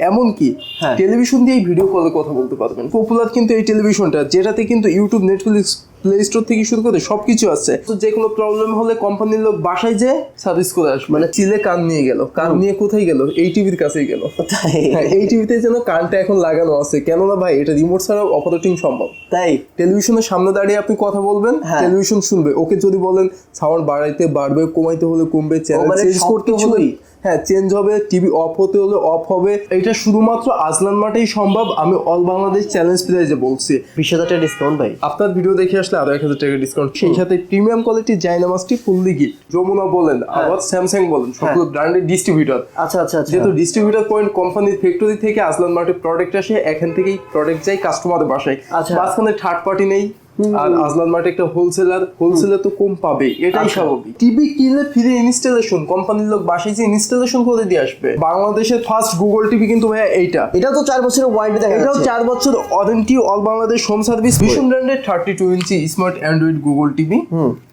এমনকি হ্যাঁ। টেলিভিশন দিয়ে ভিডিও কলে কথা বলতে পারবেন। পপুলার কিন্তু এই টেলিভিশনটা যেটাতে কিন্তু ইউটিউব নেটফ্লিক্স প্লে স্টোর থেকে শুরু করে সবকিছু আছে। তো যে কোনো প্রবলেম হলে কোম্পানির লোক বাসায় যে সার্ভিস করে আসবে। মানে চিলে কান নিয়ে গেল। কান নিয়ে কোথায় গেল? এই টিভির কাছেই গেল। হ্যাঁ এই টিভিতে যেন কানটা এখন লাগানো আছে। কেননা ভাই এটা রিমোট ছাড়া অপারেটিং সম্ভব। তাই। টেলিভিশনের সামনে দাঁড়িয়ে আপনি কথা বলবেন হ্যাঁ। টেলিভিশন শুনবে। ওকে যদি বলেন সাউন্ড বাড়াইতে বাড়বে কমাইতে হলে কমবে চ্যানেল চেঞ্জ করতে হলে সবকিছুই? হ্যাঁ চেঞ্জ হবে টিভি অফ হতে হলে অফ হবে। এটা শুধুমাত্র আজলান মাঠেই সম্ভব। আমি অল বাংলাদেশ চ্যালেঞ্জ প্রাইজে বলছি। বিশ হাজার টাকা ডিসকাউন্ট ভাই। আপনার ভিডিও দেখে আসলে আরও এক হাজার টাকা ডিসকাউন্ট সেই সাথে প্রিমিয়াম কোয়ালিটির জাইনামাসটি ফুললি গিফট যমুনা বলেন আবার স্যামসাং বলেন সকল ব্র্যান্ডের ডিস্ট্রিবিউটর আচ্ছা আচ্ছা আচ্ছা। যেহেতু ডিস্ট্রিবিউটর পয়েন্ট কোম্পানির ফ্যাক্টরি থেকে আসলান মার্টের প্রোডাক্ট আসে এখান থেকেই প্রোডাক্ট যায় কাস্টমারের বাসায়। আচ্ছা। মাঝখানে থার্ড পার্টি নেই। আর আজলান মার্ট একটা হোলসেলার হোলসেলার তো কম পাবে এটাই আচ্ছা। স্বাভাবিক। টিভি কিনলে ফ্রি ইনস্টলেশন কোম্পানির লোক বাসায় যে ইনস্টলেশন করে দিয়ে আসবে। বাংলাদেশের ফার্স্ট গুগল টিভি কিন্তু ভাইয়া এইটা। এটা তো চার বছরের ওয়ারেন্টি দেখা এটাও চার বছর warranty all Bangladesh home service Vision ব্র্যান্ডের thirty two inch smart Android Google TV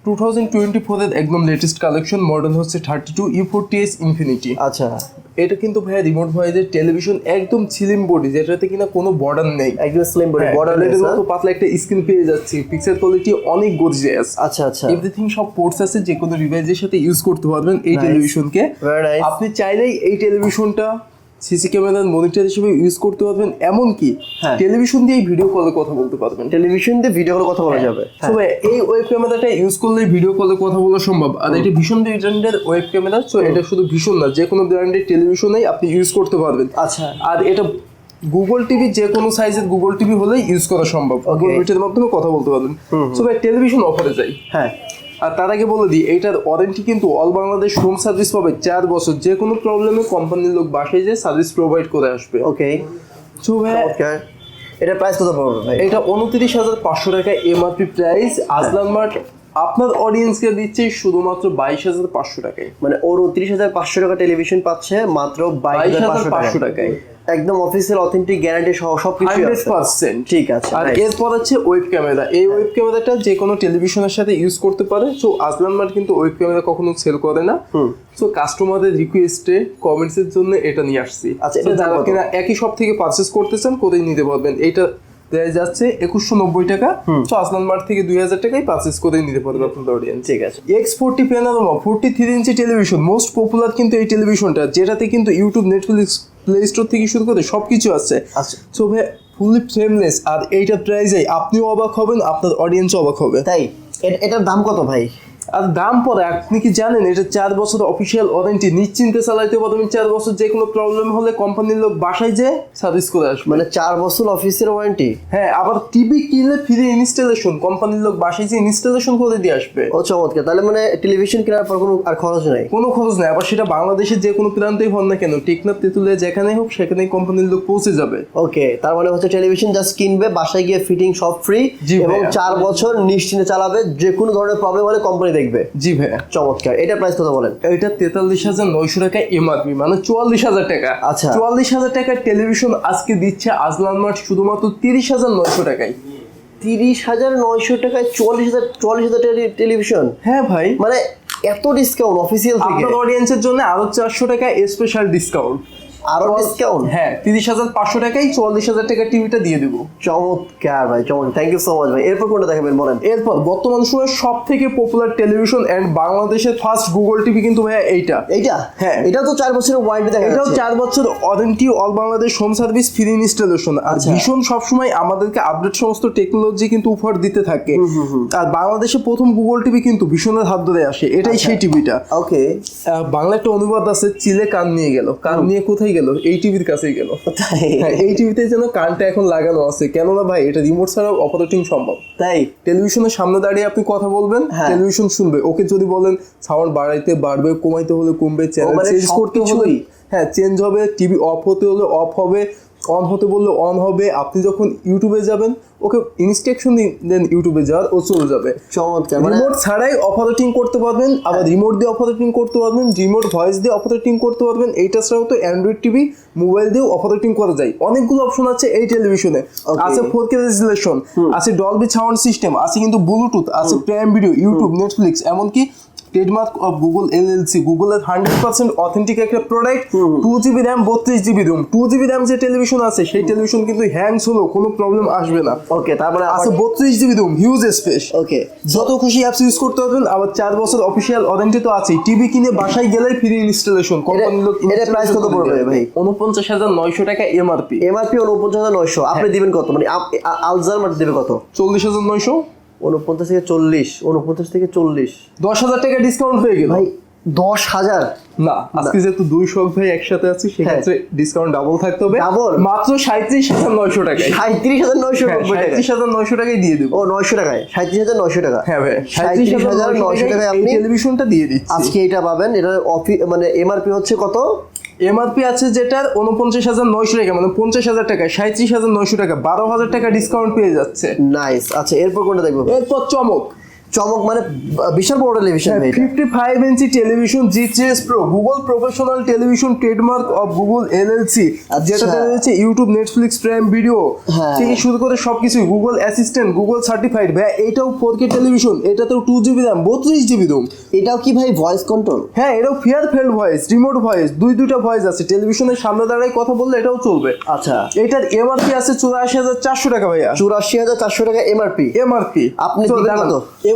two thousand twenty ফোরের একদম লেটেস্ট কালেকশন মডেল হচ্ছে thirty two U forty S infinity আচ্ছা। এটা কিন্তু ভাইয়া রিমোট ভয়েসের টেলিভিশন একদম ছিলিম বডি যেটাতে কিনা কোনো বর্ডার নেই। একদম স্লিম বডি বর্ডার নেই তো পাতলা একটা স্ক্রিন পেয়ে যাচ্ছে। পিকচার কোয়ালিটি অনেক গর্জিয়াস আচ্ছা আচ্ছা। এভরিথিং সব পোর্টস আছে যে কোনো ডিভাইসের সাথে ইউজ করতে পারবেন এই টেলিভিশনকে আপনি চাইলেই এই টেলিভিশনটা সিসি ক্যামেরার মনিটর হিসেবে ইউজ করতে পারবেন। এমনকি হ্যাঁ। টেলিভিশন দিয়ে ভিডিও কলে কথা বলতে পারবেন। টেলিভিশন দিয়ে ভিডিও কলে কথা বলা যাবে। হ্যাঁ। তবে এই ওয়েব ক্যামেরাটা ইউজ করলে ভিডিও কলে কথা বলা সম্ভব। আর এটা ভীষণ ব্র্যান্ডের ওয়েব ক্যামেরা সো এটা শুধু ভীষণ না যে কোনো ব্র্যান্ডের টেলিভিশনেই আপনি ইউজ করতে পারবেন। আচ্ছা। আর এটা গুগল টিভি যে কোনো সাইজের গুগল টিভি হলেই ইউজ করা সম্ভব। গুগল মিটের মাধ্যমে কথা বলতে পারবেন। সো ভাই টেলিভিশন অফারে যাই। হ্যাঁ। আর তার আগে বলে দিই এইটার ওয়ারেন্টি কিন্তু অল বাংলাদেশ হোম সার্ভিস পাবে চার বছর। যে কোনো প্রবলেমে কোম্পানির লোক বাসায় যে সার্ভিস প্রোভাইড করে আসবে। ওকে সো ভাই এটা প্রাইস কত পড়বে ভাই? এটা উনত্রিশ হাজার পাঁচশো টাকা এমআরপি প্রাইস আজলান মার্ট আপনার অডিয়েন্সকে দিচ্ছে শুধুমাত্র বাইশ হাজার পাঁচশো টাকায়। মানে ওর উনত্রিশ হাজার পাঁচশো টাকা টেলিভিশন পাচ্ছে মাত্র বাইশ হাজার পাঁচশো পাঁচশো টাকা টাকায়। একদম অফিসিয়াল অথেন্টিক গ্যারান্টি সহ হান্ড্রেড আছে। পার্সেন্ট ঠিক আছে আর এরপর হচ্ছে ওয়েব ক্যামেরা এই ওয়েব ক্যামেরাটা যে কোনো টেলিভিশনের সাথে ইউজ করতে পারে। সো আসলাম মার কিন্তু ওয়েব ক্যামেরা কখনো সেল করে না। সো কাস্টমারদের রিকোয়েস্টে কমেন্টস এর জন্য এটা নিয়ে আসছি। আচ্ছা, এটা যারা কিনা একই শপ থেকে পারচেস করতে চান কোথায় নিতে পারবেন? এইটা দেয়া যাচ্ছে একুশশো নব্বই টাকা। সো আসলান মার্ট থেকে দুই হাজার টাকায় পারচেস করে নিতে পারবেন আপনাদের অডিয়েন্স ঠিক আছে। X forty panorama forty three inch television most popular কিন্তু এই টেলিভিশনটা যেটাতে কিন্তু ইউটিউব নেটফ্লিক্স প্লে স্টোর থেকে শুরু করে সবকিছু আছে। সো ভাই ফুললি ফ্রেমলেস আর এইটা প্রাইজে আপনিও অবাক হবেন আপনার অডিয়েন্সও অবাক হবে। তাই? এটার দাম কত ভাই? আর দাম পরে আপনি কি জানেন এটা চার বছর অফিসিয়াল ওয়ারেন্টি নিশ্চিন্তে চালাইতে পারবেন চার বছর যে কোনো প্রবলেম হলে কোম্পানির লোক বাসায় যে সার্ভিস করে আসবে। মানে চার বছর অফিসের ওয়ারেন্টি হ্যাঁ আবার টিভি কিনলে ফ্রি ইনস্টলেশন কোম্পানির লোক বাসায় যে ইনস্টলেশন করে দিয়ে আসবে। ও চমৎকার তাহলে মানে টেলিভিশন কেনার পর কোনো আর খরচ নাই? কোনো খরচ নাই আবার সেটা বাংলাদেশের যে কোনো প্রান্তেই হন না কেন টেকনাফ তেঁতুলে যেখানেই হোক সেখানেই কোম্পানির লোক পৌঁছে যাবে। ওকে তার মানে হচ্ছে টেলিভিশন জাস্ট কিনবে বাসায় গিয়ে ফিটিং সব ফ্রি এবং চার বছর নিশ্চিন্তে চালাবে যে কোনো ধরনের প্রবলেম হলে কোম্পানি দেখবে। জি ভাইয়া। চমৎকার। এটা প্রাইস কত বলেন? এটা তেতাল্লিশ হাজার নয়শো টাকা এমআরপি মানে চুয়াল্লিশ হাজার টাকা। আচ্ছা। চুয়াল্লিশ হাজার টাকার টেলিভিশন আজকে দিচ্ছে আজলান মার্ট শুধুমাত্র তিরিশ হাজার নয়শো টাকায়। তিরিশ হাজার নয়শো টাকায় চুয়াল্লিশ হাজার চুয়াল্লিশ হাজার টেলিভিশন হ্যাঁ ভাই। মানে এত ডিসকাউন্ট অফিসিয়াল থেকে। আপনার অডিয়েন্সের জন্য আরও চারশো টাকা স্পেশাল ডিসকাউন্ট আরও ডিসকাউন্ট হ্যাঁ তিরিশ হাজার পাঁচশো টাকায় চুয়াল্লিশ হাজার টাকার টিভিটা দিয়ে দেবো। চমৎকার ভাই চমৎকার। থ্যাংক ইউ সো মাচ ভাই। এরপর কোনটা দেখাবেন বলেন? এরপর বর্তমান সময়ে সব থেকে পপুলার টেলিভিশন এন্ড বাংলাদেশের ফার্স্ট গুগল টিভি কিন্তু ভাইয়া এইটা। এইটা? হ্যাঁ। এটা তো চার বছরের ওয়ারেন্টি দেখা এটাও চার বছর warranty all Bangladesh home service free installation আর আচ্ছা। ভীষণ সবসময় আমাদেরকে আপডেট সমস্ত টেকনোলজি কিন্তু উপহার দিতে থাকে। আর বাংলাদেশে প্রথম গুগল টিভি কিন্তু ভীষণের হাত ধরে আসে। এটাই আচ্ছা। সেই টিভিটা ওকে বাংলা একটা অনুবাদ আছে চিলে কান নিয়ে গেল। কান নিয়ে কোথায় গেল এই টিভির কাছেই গেল। হ্যাঁ এই টিভিতে যেন কানটা এখন লাগানো আছে। কেননা ভাই এটা রিমোট ছাড়া অপারেটিং সম্ভব। তাই? টেলিভিশনের সামনে দাঁড়িয়ে আপনি কথা বলবেন হ্যাঁ। টেলিভিশন শুনবে। ওকে যদি বলেন সাউন্ড বাড়াইতে বাড়বে কমাইতে হলে কমবে চ্যানেল চেঞ্জ করতে হলে হ্যাঁ চেঞ্জ হবে টিভি অফ হতে হলে অফ হবে। অন হতে বললে অন হবে আপনি যখন ইউটিউবে যাবেন ওকে ইনস্ট্রাকশন দেন ইউটিউবে যাওয়ার ও চলে যাবে। চমৎকার মানে রিমোট ছাড়াই অপারেটিং করতে পারবেন আবার রিমোট দিয়ে অপারেটিং করতে পারবেন রিমোট ভয়েস দিয়ে অপারেটিং করতে পারবেন এইটা ছাড়াও তো অ্যান্ড্রয়েড টিভি মোবাইল দিয়েও অপারেটিং করা যায়। অনেকগুলো অপশন আছে এই টেলিভিশনে আছে ফোর কে রেজুলেশন আছে ডলবি সাউন্ড সিস্টেম আছে কিন্তু ব্লুটুথ আছে প্রাইম ভিডিও ইউটিউব নেটফ্লিক্স এমনকি ট্রেডমার্ক অফ গুগল এলএলসি গুগলের হান্ড্রেড পার্সেন্ট অথেন্টিক একটা প্রোডাক্ট টু জিবি র্যাম বত্রিশ GB ROM. Two GB RAM যে টেলিভিশন আছে সেই টেলিভিশন কিন্তু হ্যাংস হলেও কোনো প্রবলেম আসবে না। ওকে তারপরে আছে বত্রিশ GB ROM huge space okay. যত খুশি অ্যাপস ইউজ করতে পারবেন আবার চার বছর অফিসিয়াল ওয়ারেন্টি তো আছেই। টিভি কিনে বাসায় গেলেই ফ্রি ইনস্টলেশন এটা price কত পড়বে ভাই? উনপঞ্চাশ হাজার নয়শো টাকা এমআরপি এমআরপি উনপঞ্চাশ হাজার নয়শো। আপনি হ্যাঁ। দিবেন কত? মানে আলজার মাটি দেবে কত? চল্লিশ হাজার নয়শো। উনপঞ্চাশ থেকে চল্লিশ উনপঞ্চাশ থেকে চল্লিশ। দশ হাজার টাকা ডিসকাউন্ট হয়ে গেল। ভাই দশ হাজার। না আজকে যেহেতু দুই শখ ভাই একসাথে আছি সেক্ষেত্রে ডিসকাউন্ট ডাবল থাকতে হবে। Double? মাত্র সাঁত্রিশ হাজার নয়শো টাকায়। সাঁত্রিশ হাজার নয়শো হ্যাঁ, টাকা সাঁত্রিশ হাজার নয়শো টাকায় দিয়ে দেবো। ও নয়শো টাকায়। সাঁত্রিশ হাজার নয়শো টাকা। হ্যাঁ ভাই সাঁত্রিশ হাজার নয়শো টাকায় আপনি টেলিভিশনটা দিয়ে দিচ্ছি। আজকে এটা পাবেন। এটা অফি মানে এমআরপি হচ্ছে কত? এমআরপি আছে যেটার উনপঞ্চাশ হাজার নয়শো টাকা মানে পঞ্চাশ হাজার টাকা সাঁত্রিশ হাজার নয়শো টাকা বারো হাজার টাকা ডিসকাউন্ট পেয়ে যাচ্ছে। নাইস আচ্ছা এরপর কোনটা দেখব? এরপর চমক। চমক মানে বিশাল বড় television fifty five inch television G three S pro Google professional television trademark of Google LLC. যেটাতে রয়েছে ইউটিউব নেটফ্লিক্স প্রাইম ভিডিও হ্যাঁ। থেকে শুরু করে সবকিছু গুগল অ্যাসিস্ট্যান্ট গুগল সার্টিফাইড ভাই এটাও ফোর কে টেলিভিশন এটাতেও টু জিবি র্যাম বত্রিশ জিবি রুম এটাও কি ভাই ভয়েস কন্ট্রোল হ্যাঁ এটাও far field voice remote voice দুই দুইটা ভয়েস আছে। টেলিভিশনের সামনে দাঁড়ায় কথা বললে এটাও চলবে। আচ্ছা। এটার এমআরপি আছে চুরাশি হাজার চারশো টাকা ভাইয়া। চুরাশি হাজার চারশো টাকা এমআরপি এমআরপি আপনি কত?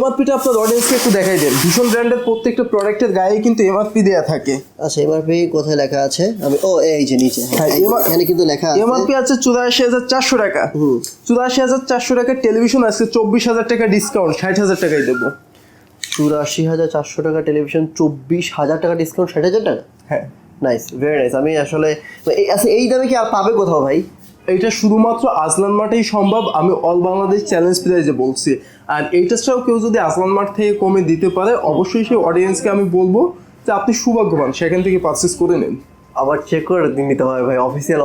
এমআরপিটা আপনার অডিয়েন্সকে একটু দেখাই দেন। ভীষণ ব্র্যান্ডের প্রত্যেকটা প্রোডাক্টের গায়ে কিন্তু এমআরপি দেয়া থাকে। আচ্ছা এমআরপি কোথায় লেখা আছে? আমি ও এই যে নিচে। হ্যাঁ, এমআর- এখানে কিন্তু লেখা আছে। এমআরপি আছে চুরাশি হাজার চারশো টাকা। হুম। চুরাশি হাজার চারশো টাকার টেলিভিশন আজকে চব্বিশ হাজার টাকা ডিসকাউন্ট ষাট হাজার টাকায় দেবো। চুরাশি হাজার চারশো টাকা টেলিভিশন চব্বিশ হাজার টাকা ডিসকাউন্ট ষাট হাজার টাকা? হ্যাঁ। নাইস ভেরি নাইস আমি আসলে এই- আচ্ছা এই দামে কি আর পাবে কোথাও ভাই? এইটা শুধুমাত্র আজলান মাঠেই সম্ভব। আমি অল বাংলাদেশ চ্যালেঞ্জ প্রাইজে বলছি। আর এইটা ছাড়াও কেউ যদি আজলান মাঠ থেকে কমে দিতে পারে অবশ্যই সেই অডিয়েন্সকে আমি বলব যে আপনি সৌভাগ্যবান সেখান থেকে পারচেস করে নিন। আবার চেক করে নিতে হবে ভাই অফিসিয়াল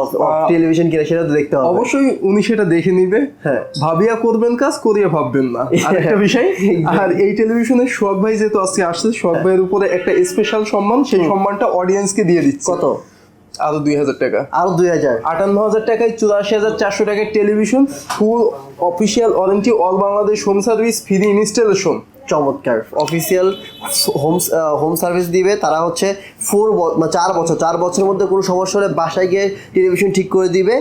টেলিভিশন কিনা সেটা তো দেখতে হবে। অবশ্যই উনি সেটা দেখে নিবে। হ্যাঁ। ভাবিয়া করবেন কাজ করিয়া ভাববেন না। আরেকটা বিষয় আর এই টেলিভিশনের সোহাগ ভাই যেহেতু আজকে আসছে সোহাগ ভাইয়ের উপরে একটা স্পেশাল সম্মান সেই সম্মানটা অডিয়েন্সকে দিয়ে দিচ্ছে। কত? আরও দুই হাজার টাকা। আরও দুই হাজার। আটান্ন হাজার টাকায় চুরাশি হাজার চারশো টাকার television full official warranty all Bangladesh home service free installation চমৎকার। অফিসিয়াল হোম হোম সার্ভিস দিবে তারা হচ্ছে ফোর চার বছর চার বছরের মধ্যে কোনো সমস্যা হলে বাসায় গিয়ে টেলিভিশন ঠিক করে দিবে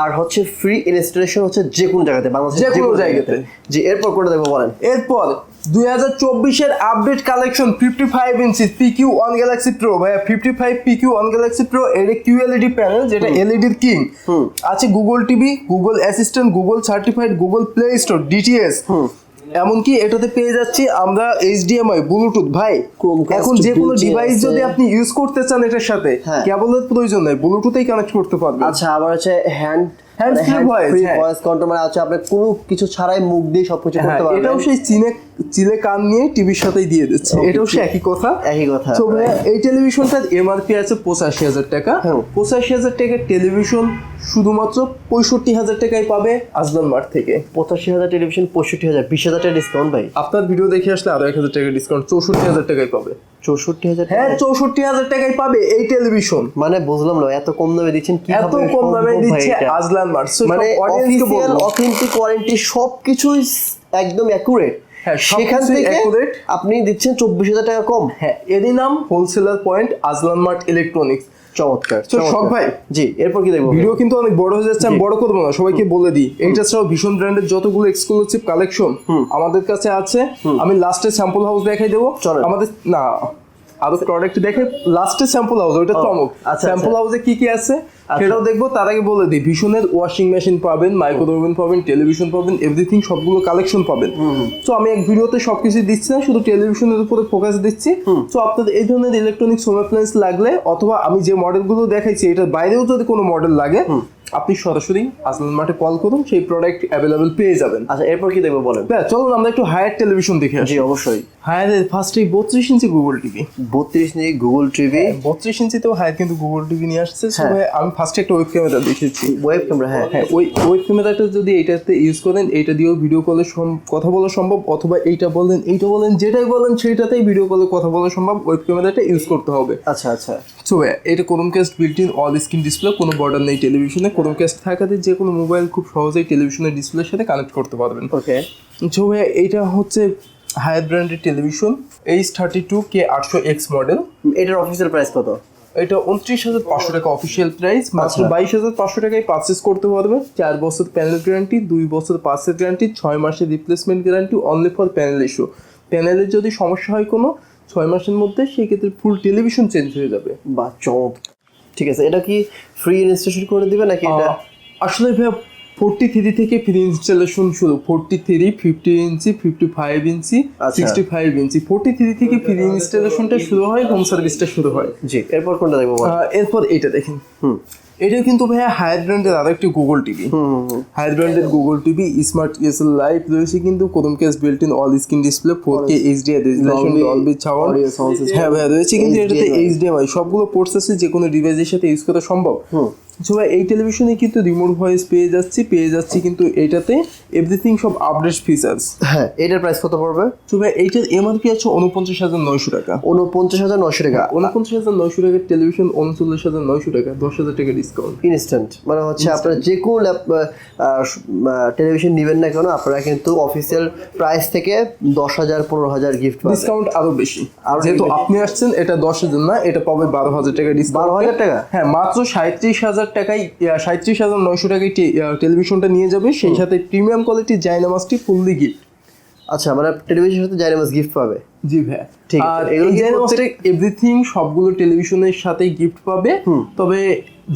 আর হচ্ছে ফ্রি ইনস্টলেশন হচ্ছে যে কোনো জায়গাতে বাংলাদেশের যে কোনো জায়গাতে। জি এরপর করে দেখব বলেন? এরপর দুই হাজার চব্বিশের আপডেট কালেকশন ফিফটি ফাইভ ইঞ্চি পিকিউ ওয়ান গ্যালাক্সি প্রো ভাইয়া fifty five PQ one galaxy pro এর কিউএলইডি প্যানেল যেটা এলইডির কিং আছে Google TV Google assistant Google certified Google play store DTS এমনকি এটাতে পেয়ে যাচ্ছি আমরা এইচডিএমআই ব্লুটুথ ভাই এখন যে কোনো ডিভাইস যদি আপনি ইউজ করতে চান এটার সাথে হ্যাঁ। কেবলের প্রয়োজন নাই ব্লুটুথেই কানেক্ট করতে পারবেন। আচ্ছা আবার আছে হ্যান্ড Voice, হ্যাঁ। ভয়েস কন্ট্রোল মানে আছে আপনি কোনো কিছু ছাড়াই মুখ দিয়ে সবকিছু হ্যাঁ করতে পারবেন। এটাও সেই চিনে চিলে কান নিয়ে টিভির সাথেই দিয়ে দিচ্ছে। এটাও সে একই কথা। একই কথা। তো এই টেলিভিশনটার এমআরপি আছে পঁচাশি হাজার টাকা। হ্যাঁ। পঁচাশি হাজার টাকার টেলিভিশন শুধুমাত্র পঁয়ষট্টি হাজার টাকায় পাবে আজলান মার্ট থেকে। পঁচাশি হাজার টেলিভিশন পঁয়ষট্টি হাজার বিশ হাজার টাকা ডিসকাউন্ট ভাই। আপনার ভিডিও দেখে আসলে আরও এক হাজার টাকা ডিসকাউন্ট চৌষট্টি হাজার টাকায় পাবে। চৌষট্টি হাজার হ্যাঁ চৌষট্টি হাজার টাকায় পাবে এই টেলিভিশন। মানে বুঝলাম না এত কম দামে দিচ্ছেন কি এত কম দামে দিচ্ছে আজলান মানে। অথেন্টিক ওয়ারেন্টি সবকিছুই একদম অ্যাকুরেট হ্যাঁ, সেখান থেকে আপনি দিচ্ছেন চব্বিশ হাজার টাকা কম। হ্যাঁ এরই নাম wholesaler point Azlan mart electronics চমৎকার সব শখ ভাই। জি এরপর কি দেখব? ভিডিও কিন্তু অনেক বড় হয়ে যাচ্ছে আমি বড় করব না সবাইকে বলে দিই। এইটা ছাড়াও ভীষণ ব্র্যান্ডের যতগুলো এক্সক্লুসিভ কালেকশন আমাদের কাছে আছে আমি লাস্টে স্যাম্পল হাউস দেখাই দেবো। আমাদের না আরও প্রোডাক্ট দেখে লাস্টে স্যাম্পল হাউস ওইটা চমক। আচ্ছা, স্যাম্পল আচ্ছা। হাউসে কি কি আছে? সেটাও দেখব তার আগে বলে দিই ভীষণের ওয়াশিং মেশিন পাবেন মাইক্রোওভেন পাবেন টেলিভিশন পাবেন এভরিথিং সবগুলো কালেকশন পাবেন। তো আমি এক ভিডিওতে সবকিছু দিচ্ছি না শুধু টেলিভিশনের উপরে ফোকাস দিচ্ছি। তো আপনাদের এই ধরনের ইলেকট্রনিক্স হোম অ্যাপ্লায়েন্স লাগলে অথবা আমি যে মডেলগুলো দেখাইছি এটার বাইরেও যদি কোনো মডেল লাগে আপনি সরাসরি আসলান মাঠে কল করুন সেই প্রোডাক্ট অ্যাভেলেবেল পেয়ে যাবেন। আচ্ছা এরপর কি দেখব বলেন? ব্যাস, চলুন আমরা একটু হায়ার টেলিভিশন দেখে আসি। জি অবশ্যই। হায়ারের ফার্স্টে বত্রিশ ইঞ্চি গুগল টিভি বত্রিশ ইঞ্চি গুগল টিভি বত্রিশ ইঞ্চিতেও হায়ার কিন্তু গুগল টিভি নিয়ে আসছে। হ্যাঁ। আমি ফার্স্টে একটা ওয়েব ক্যামেরা দেখেছি। ওয়েব ক্যামেরা হ্যাঁ হ্যাঁ। ওই ওয়েব ক্যামেরাটা যদি এইটাতে ইউজ করেন এইটা দিয়েও ভিডিও কলে কথা বলা সম্ভব অথবা এইটা বলেন এইটা বলেন যেটাই বলেন সেইটাতেই ভিডিও কলে কথা বলা সম্ভব ওয়েব ক্যামেরাটা ইউজ করতে হবে। আচ্ছা আচ্ছা। সো এটা Chromecast built in all screen display কোনো বর্ডার নেই টেলিভিশনে ক্রোমকাস্ট থাকাতে যে কোনো মোবাইল খুব সহজেই টেলিভিশনের ডিসপ্লের সাথে কানেক্ট করতে পারবেন। ওকে সো এইটা হচ্ছে হায়ার ব্র্যান্ডের television H thirty two K আটশো এক্স মডেল এটার অফিসিয়াল প্রাইস কত? এটা উনত্রিশ হাজার পাঁচশো টাকা অফিসিয়াল প্রাইস মাত্র আচ্ছা। বাইশ হাজার পাঁচশো টাকায় পারচেস করতে পারবে। চার বছর প্যানেল গ্যারান্টি দুই বছর পাঁচের গ্যারান্টি ছয় মাসের replacement guarantee only for panel issue প্যানেলের যদি সমস্যা হয় কোনো ছয় মাসের মধ্যে সেই ক্ষেত্রে ফুল টেলিভিশন চেঞ্জ হয়ে যাবে। বা চমৎকার। ঠিক আছে এটা কি ফ্রি রেজিস্ট্রেশন করে দিবে নাকি এটা? আসলে ভাই ফোরটি থ্রি থেকে ফ্রি ইনস্টলেশন শুরু। ফোরটি থ্রি ফিফটি ইঞ্চি ফিফটি ফাইভ ইঞ্চি। সিক্সটি ফাইভ ইঞ্চি ফোরটি থ্রি থেকে ফ্রি ইনস্টলেশনটা শুরু হয় হোম সার্ভিসটা শুরু হয়। জি এরপর কোনটা দেখব এরপর এটা দেখেন। হুম। এটা কিন্তু ভাইয়া হায়ার ব্র্যান্ডের আরও একটি গুগল টিভি হায়ার ব্র্যান্ডের Google TV smart ESL live রয়েছে কিন্তু Chromecast built in all screen display four K HDI resolution Dolby sound audio হ্যাঁ ভাইয়া রয়েছে কিন্তু এটাতে এইচডিএমআই সবগুলো পোর্টস আছে যে কোনো ডিভাইসের সাথে ইউজ করা সম্ভব। হুম সো ভাই এই টেলিভিশনে কিন্তু রিমোট ভয়েস পেয়ে যাচ্ছি পেয়ে যাচ্ছি কিন্তু এটাতে এভরিথিং সব আপডেট ফিচার্স হ্যাঁ এটার প্রাইস কত পড়বে? সো ভাই এইটার এমআরপি আছে? উনপঞ্চাশ হাজার নয়শো টাকা। উনপঞ্চাশ হাজার নশো টাকা। উনপঞ্চাশ হাজার নয়শো টাকার টেলিভিশন উনচল্লিশ হাজার নয়শো টাকা দশ হাজার টাকা ডিসকাউন্ট ইনস্ট্যান্ট মানে হচ্ছে আপনারা যে কোনো টেলিভিশন নেবেন না কেন আপনারা কিন্তু অফিসিয়াল প্রাইস থেকে দশ হাজার পনেরো হাজার গিফট ডিসকাউন্ট আরও বেশি। আর যেহেতু আপনি আসছেন এটা দশ হাজার না এটা পাবে বারো হাজার টাকা ডিসকাউন্ট বারো হাজার টাকা? হ্যাঁ মাত্র সাঁত্রিশ হাজার টাকায় সাঁত্রিশ হাজার নয়শো টাকায় টেলিভিশনটা নিয়ে যাবে। সেই সাথে প্রিমিয়াম কোয়ালিটির জাইনামাসটি ফুললি গিফট আচ্ছা মানে টেলিভিশনের সাথে জাইনামাস গিফট পাবে? জি ভাই ঠিক আর এগুলো কি এভরিথিং সবগুলো টেলিভিশনের সাথে গিফট পাবে। তবে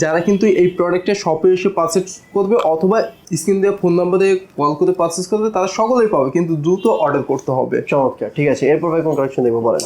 যারা কিন্তু এই প্রোডাক্টটা শপে এসে পারচেস করবে অথবা স্ক্রিন দেওয়া ফোন নাম্বারে কল করে পারচেস করবে তারা সকলেই পাবে কিন্তু দ্রুত অর্ডার করতে হবে। চমৎকার ঠিক আছে এরপর ভাই কোন কালেকশন দেখব বলেন?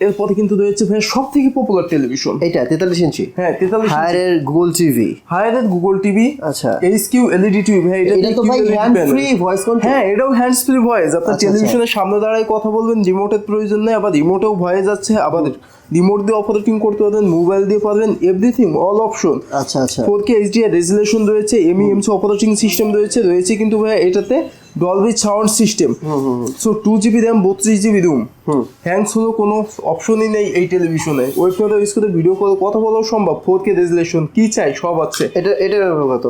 এরপরে কিন্তু রয়েছে ভাই সব থেকে পপুলার টেলিভিশন এটা তেতাল্লিশ ইঞ্চি। হ্যাঁ তেতাল্লিশ হায়ারের গুগল টিভি হায়ারের গুগল টিভি আচ্ছা। এইচ কিউ এলইডি টিভি ভাই এটা তো ভাই হ্যান্ড ফ্রি ভয়েস কন্ট্রোল হ্যাঁ এটাও হ্যান্ড ফ্রি ভয়েস আপনার আচ্ছা, টেলিভিশনের সামনে দাঁড়ায় কথা বলবেন রিমোটের প্রয়োজন নেই আবার রিমোটেও ভয়েস আছে আবার রিমোট দিয়ে অপারেটিং করতে পারবেন মোবাইল দিয়ে পারবেন এভরিথিং অল অপশন আচ্ছা আচ্ছা। ফোর কে এইচডিআই রেজুলেশন রয়েছে এমইএমসি অপারেটিং সিস্টেম রয়েছে রয়েছে কিন্তু ভাই এটাতে Dolby sound system so two GB RAM বত্রিশ জিবি রুম হ্যাংস হলো কোনো অপশনই নেই এই টেলিভিশনে ওয়েবসাইটে ইউজ করে ভিডিও কল কথা বলাও সম্ভব। ফোর কে রেজুলেশন কি চাই? সব আছে। এটা এটা কত?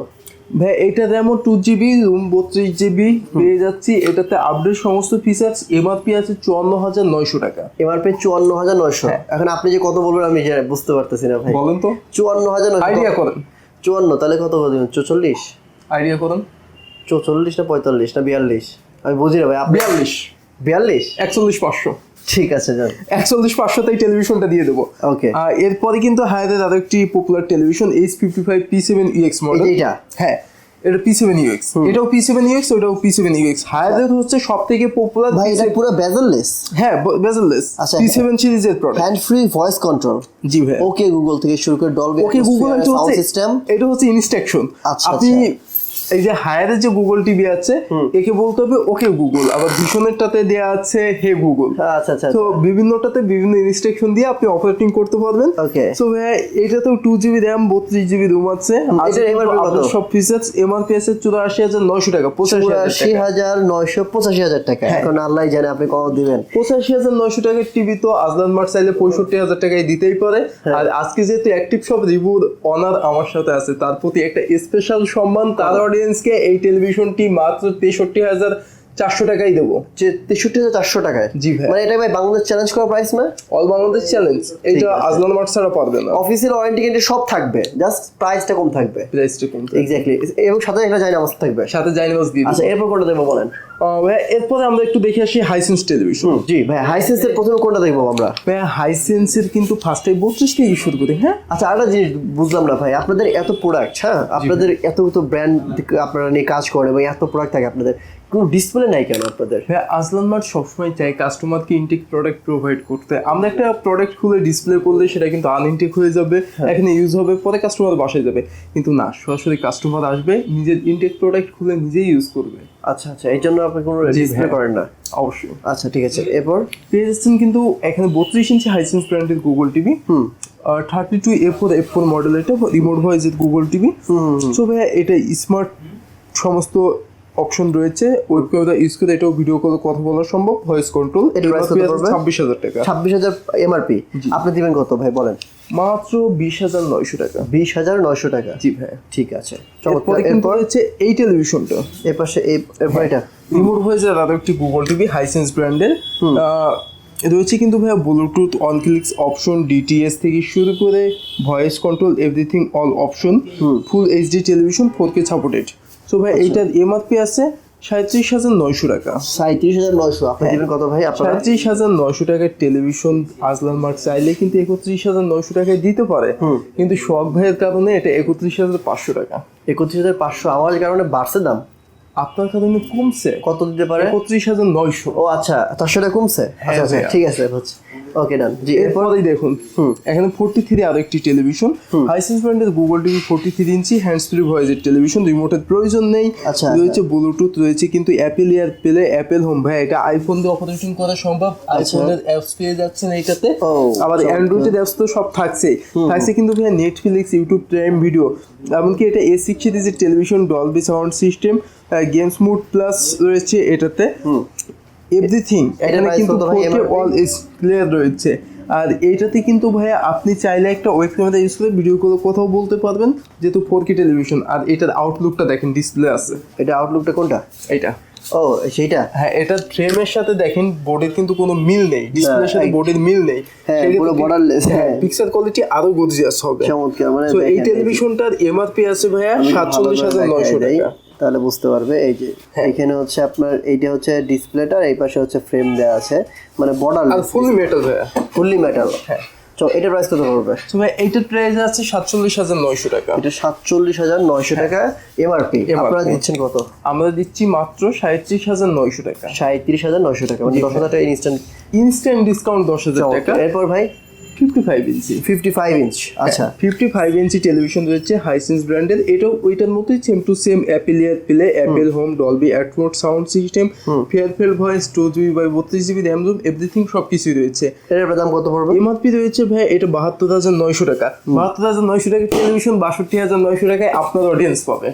ভাই এটা যেমন টু জিবি রুম বত্রিশ জিবি পেয়ে যাচ্ছি। এটাতে আপডেট সমস্ত ফিচার্স এমআরপি আছে চুয়ান্ন হাজার নয়শো টাকা। এমআরপি চুয়ান্ন হাজার নয়শো। হ্যাঁ। এখন আপনি যে কত বলবেন আমি বুঝতে পারতেছি না ভাই। বলেন তো। চুয়ান্ন হাজার আইডিয়া করেন। চুয়ান্ন তাহলে কত দিবেন চৌচল্লিশ আইডিয়া করেন। চৌচল্লিশ না পঁয়তাল্লিশ না বিয়াল্লিশ? আমি বুঝি না ভাই বিয়াল্লিশ। বিয়াল্লিশ? একচল্লিশ পাঁচশো। ঠিক আছে যান। একচল্লিশ পাঁচশোতেই টেলিভিশনটা দিয়ে দেবো। ওকে। এরপরে কিন্তু হায়াদের আরও একটি popular television H fifty five P seven UX model এইটা? হ্যাঁ এটা পি সেভেন ইউএক্স এটাও পি সেভেন ইউএক্স ওটাও পি সেভেন ইউএক্স হায়াদের হচ্ছে সব থেকে পপুলার ভাই এটা পুরো বেজেললেস হ্যাঁ বেজেললেস আচ্ছা, পি সেভেন সিরিজের product hand free voice control জি ভাই ওকে গুগল থেকে শুরু করে ডলবি ওকে গুগল এটা হচ্ছে সিস্টেম এটা হচ্ছে ইনস্ট্রাকশন আচ্ছা, আপনি এই যে হায়ারের যে গুগল টিভি আছে একে বলতে হবে ওকে গুগল আবার ভীষণেরটাতে দেয়া আছে হে গুগল আচ্ছা আচ্ছা তো বিভিন্নটাতে বিভিন্ন ইনস্ট্রাকশন দিয়ে আপনি অপারেটিং করতে পারবেন। Okay. সো ভাই এটাতেও টু জিবি র্যাম বত্রিশ জিবি রুম আছে? সব ফিচার্স এমআরপি আছে চুরাশি হাজার নয়শো টাকা পঁচাশি হাজার নয়শো পঁচাশি হাজার টাকা। হ্যাঁ। এখন আল্লাহ জানে আপনি কত দিবেন। পঁচাশি হাজার নয়শো টাকার টিভি তো আজলান মার্ট চাইলে পঁয়ষট্টি হাজার টাকায় দিতেই পারে। হ্যাঁ। আর আজকে যেহেতু অ্যাক্টিভ সব রিভিউর অনার আমার সাথে আছে তার প্রতি একটা স্পেশাল সম্মান তার অডিয়েন্সকে এই টেলিভিশনটি মাত্র তেষট্টি হাজার চারশো টাকাই দেবো। যে তেষট্টি হাজার চারশো টাকায়? জি ভাই। মানে এটা ভাই বাংলাদেশ চ্যালেঞ্জ করা প্রাইস না? অল বাংলাদেশ চ্যালেঞ্জ আছে। আজলান মার্ট ছাড়া পারবে না। অফিসিয়াল ওয়ারেন্টি গ্যারান্টি সব থাকবে। জাস্ট প্রাইসটা কম থাকবে। প্রাইসটা কম এক্স্যাক্টলি এবং সাথে একটা অবস্থা থাকবে। সাথে জাইনামাস দিয়ে আচ্ছা এরপর কোনটা দেখব বলেন? ভাই এরপরে আমরা একটু দেখে আসি হাইসেন্স টেলিভিশন জি ভাই হাইসেন্সের প্রথমে কোনটা দেখব আমরা? ভাই হাইসেন্সের কিন্তু ফার্স্টে বত্রিশ থেকে শুরু করি হ্যাঁ? আচ্ছা আরেকটা জিনিস বুঝলাম না ভাই। আপনাদের এত প্রোডাক্ট হ্যাঁ? আপনাদের এত তো ব্র্যান্ড আপনারা নিয়ে কাজ করেন এবং এত প্রোডাক্ট থাকে আপনাদের। কোনো ডিসপ্লে নাই কেন আপনাদের? ভাই আসলান মার্ট সবসময় চাই কাস্টমারকে ইনটেক প্রোডাক্ট প্রোভাইড করতে। আমরা একটা প্রোডাক্ট খুলে ডিসপ্লে করলে সেটা কিন্তু আনইনটেক হয়ে যাবে হ্যাঁ। এখানে ইউজ হবে পরে কাস্টমার বাসায় যাবে। কিন্তু না সরাসরি কাস্টমার আসবে নিজের ইনটেক প্রোডাক্ট খুলে নিজেই ইউজ করবে। আচ্ছা আচ্ছা এই জন্য আপনি কোনো ডিসপ্লে করেন না? অবশ্যই। আচ্ছা ঠিক আছে এরপর? পেয়ে যাচ্ছেন কিন্তু এখানে বত্রিশ ইঞ্চি হাইসেন্স ব্র্যান্ডের Google TV hmm. Thirty two A four F four model এটা রিমোট ভয়েসের গুগল টিভি সো ভাইয়া এটা স্মার্ট সমস্ত অপশন রয়েছে ওয়েব ক্যামেরা ইউজ করে এটাও ভিডিও কল কথা বলা সম্ভব। ভয়েস কন্ট্রোল এটার price কত পড়বে? ছাব্বিশ হাজার টাকা। ছাব্বিশ হাজার এমআরপি আপনি দিবেন কত ভাই বলেন? মাত্র বিশ হাজার নয়শো টাকা। বিশ হাজার নয়শো টাকা। জি ভাই। ঠিক আছে। চমৎকার। এরপরে? রয়েছে এই টেলিভিশনটা এর পাশে এই- এটা? রিমোট হয়ে যায় আরও একটি গুগল টিভি হাইসেন্স ব্র্যান্ডের রয়েছে কিন্তু ভাইয়া Bluetooth on clicks option DTS থেকে শুরু করে voice control everything all option full HD television four K supported so ভাই এইটার এমআরপি আছে সাঁত্রিশ হাজার নয়শো টাকা। সাঁত্রিশ হাজার নয়শো আপনি দিবেন কত ভাই আপনারা? সাঁত্রিশ হাজার নয়শো টাকার টেলিভিশন আজলান মার্ক চাইলে কিন্তু একত্রিশ হাজার নয়শো টাকায় দিতে পারে। কিন্তু শখ ভাইয়ের কারণে এটা একত্রিশ হাজার পাঁচশো টাকা। একত্রিশ হাজার পাঁচশো আমার কারণে বাড়ছে দাম। আপনার কারণে কমছে। কত দিতে পারে? একত্রিশ হাজার নয়শো। ও আচ্ছা টাকা কমছে? আচ্ছা আচ্ছা ঠিক আছে ওকে ডান। জি এরপর এরপরেই দেখুন এখানে ফোরটি থ্রি আরও একটি টেলিভিশন। হাইসেন্স ব্র্যান্ডের গুগল টিভি ফোরটি থ্রি ইঞ্চি হ্যান্ডস ফ্রি ভয়েসের টেলিভিশন রিমোটের প্রয়োজন নেই। আচ্ছা, রয়েছে ব্লুটুথ রয়েছে কিন্তু অ্যাপেল ইয়ার পেলে অ্যাপেল হোম ভাই এটা আইফোন দিয়ে অপারেশন করা সম্ভব? আইফোনের অ্যাপস পেয়ে যাচ্ছেন এইটাতে। আবার। অ্যান্ড্রয়েডের অ্যাপস তো সব থাকছেই থাকছে কিন্তু ভাই নেটফ্লিক্স ইউটিউব প্রাইম ভিডিও এমনকি এটা এ সিক্স সিরিজের television Dolby sound system games mode plus রয়েছে এটাতে। এভরিথিং এখানে কিন্তু? অল ইজ ক্লিয়ার রয়েছে। আর এইটাতে কিন্তু ভাইয়া আপনি চাইলে একটা ওয়েব ক্যামেরা ইউজ করে ভিডিও কলে কথাও বলতে পারবেন যেহেতু ফোর কে টেলিভিশন আর এটার আউটলুকটা দেখেন ডিসপ্লে আছে। এটা আউটলুকটা কোনটা? এটা ও সেইটা? হ্যাঁ এটা ফ্রেমের সাথে দেখেন বোর্ডের কিন্তু কোনো মিল নেই ডিসপ্লের সাথে বোর্ডের মিল নেই। হ্যাঁ, পুরো borderless, হ্যাঁ। পিক্সেল কোয়ালিটি আরও গর্জিয়াস হবে। চমৎকার মানে এই টেলিভিশনটার এমআরপি আছে ভাইয়া সাতচল্লিশ হাজার নয়শো টাকা। তাহলে বুঝতে পারবে। এই যে হ্যাঁ। এখানে হচ্ছে আপনার এইটা হচ্ছে ডিসপ্লেটা এই পাশে হচ্ছে ফ্রেম দেওয়া আছে। মানে বর্ডার ফুললি মেটাল ভাইয়া। ফুললি মেটাল হ্যাঁ। তো এটা প্রাইস কত পড়বে? তো ভাই এইটার প্রাইস আছে সাতচল্লিশ হাজার নয়শো টাকা। এটা সাতচল্লিশ হাজার নয়শো টাকা। এমআরপি আপনারা দিচ্ছেন কত? আমরা দিচ্ছি মাত্র সাঁত্রিশ হাজার নয়শো টাকা। সাঁত্রিশ হাজার নয়শো টাকা মানে দশ হাজার টাকা ইনস্ট্যান্ট ইনস্ট্যান্ট ডিসকাউন্ট দশ হাজার টাকা। এরপর ভাই? ফিফটি ফাইভ ইঞ্চি ফিফটি ফাইভ ইঞ্চ আচ্ছা। ফিফটি ফাইভ ইঞ্চি টেলিভিশন রয়েছে হাইসেন্স ব্র্যান্ডের এটাও ওইটার মতোই same to same Apple AirPlay Apple home Dolby Atmos sound system far field voice two GB by বত্রিশ জিবি র্যাম রুম এভরিথিং সব কিছুই রয়েছে। এটার দাম কত পড়বে? এমআরপি রয়েছে ভাই এটা বাহাত্তর হাজার নয়শো টাকা। বাহাত্তর হাজার নয়শো টাকা টেলিভিশন বাষট্টি হাজার নয়শো টাকায় আপনার অডিয়েন্স পাবে।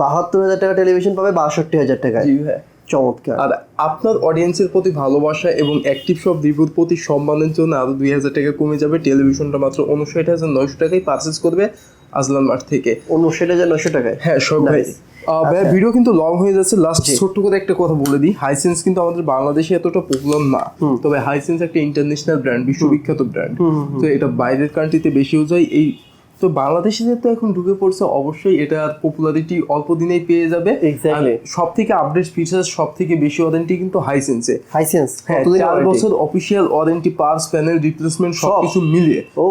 বাহাত্তর হাজার টাকা টেলিভিশন পাবে বাষট্টি হাজার টাকায়। জি ভাই। চমৎকার। আর আপনার অডিয়েন্সের প্রতি ভালোবাসা এবং অ্যাক্টিভ সব রিভিউর প্রতি সম্মানের জন্য আরও দুই হাজার টাকা কমে যাবে। টেলিভিশনটা মাত্র উনষাট হাজার নয়শো টাকায় পারচেস করবে আজলান মার্ট থেকে। উনষাট হাজার নয়শো টাকায়? হ্যাঁ সব ভাই। ভাই ভিডিও কিন্তু লং হয়ে যাচ্ছে। লাস্ট ছোট্ট করে একটা কথা বলে দিই। হাইসেন্স কিন্তু আমাদের বাংলাদেশে এতটা পপুলার না। তবে হাইসেন্স একটা ইন্টারন্যাশনাল ব্র্যান্ড বিশ্ববিখ্যাত ব্র্যান্ড তো এটা বাইরের কান্ট্রিতে বেশি ইউজ হয় এই তো বাংলাদেশে তো এখন ঢুকে পড়ছে অবশ্যই এটা পপুলারিটি অল্প দিনেই পেয়ে যাবে। সব থেকে আপডেট ফিচার সব থেকে বেশি ওয়ারেন্টি কিন্তু হাইসেন্সে হাইসেন্স হ্যাঁ চার বছর official warranty parts panel replacement সব? সব। কিছু মিলিয়ে। ও।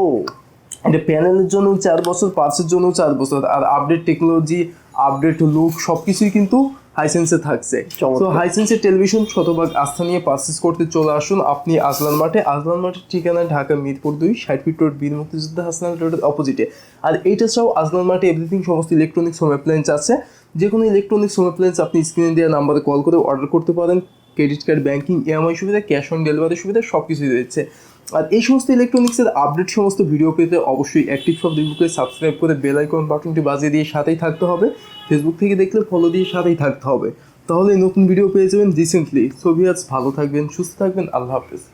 এটা প্যানেলের জন্য চার বছর পার্সের জন্য চার বছর। আর আপডেট টেকনোলজি আপডেট লুক সবকিছুই কিন্তু হাইসেন্সে থাকছে। তো হাইসেন্সের টেলিভিশন শতভাগ আস্থা নিয়ে পার্সেস করতে চলে আসুন। আপনি আজলান মাঠে আজলান মাঠের ঠিকানা ঢাকা মিরপুর দুই ষাট ফিট রোড বীর মুক্তিযোদ্ধা হাসনাল রোডের অপোজিটে আর এইটা ছাড়াও আজলান মাঠে এভরিথিং সমস্ত ইলেকট্রনিক্স হোম অ্যাপ্লায়েন্স আছে। যে কোনো ইলেকট্রনিক্স হোম অ্যাপ্লায়েন্স আপনি স্ক্রিনে দেওয়া নাম্বারে কল করে অর্ডার করতে পারেন। ক্রেডিট কার্ড ব্যাংকিং ইএমআই সুবিধা ক্যাশ অন ডেলিভারি সুবিধা সব কিছুই রয়েছে। আর এই সমস্ত ইলেকট্রনিক্সের আপডেট সমস্ত ভিডিও পেতে অবশ্যই অ্যাক্টিভ সব রিভিউকে সাবস্ক্রাইব করে বেল আইকন বাটনটি বাজিয়ে দিয়ে সাথেই থাকতে হবে। ফেসবুক থেকে দেখলে ফলো দিয়ে সাথেই থাকতে হবে। তাহলে নতুন ভিডিও পেয়ে যাবেন রিসেন্টলি সোভিয়াস ভালো থাকবেন, সুস্থ থাকবেন, আল্লাহ হাফেজ।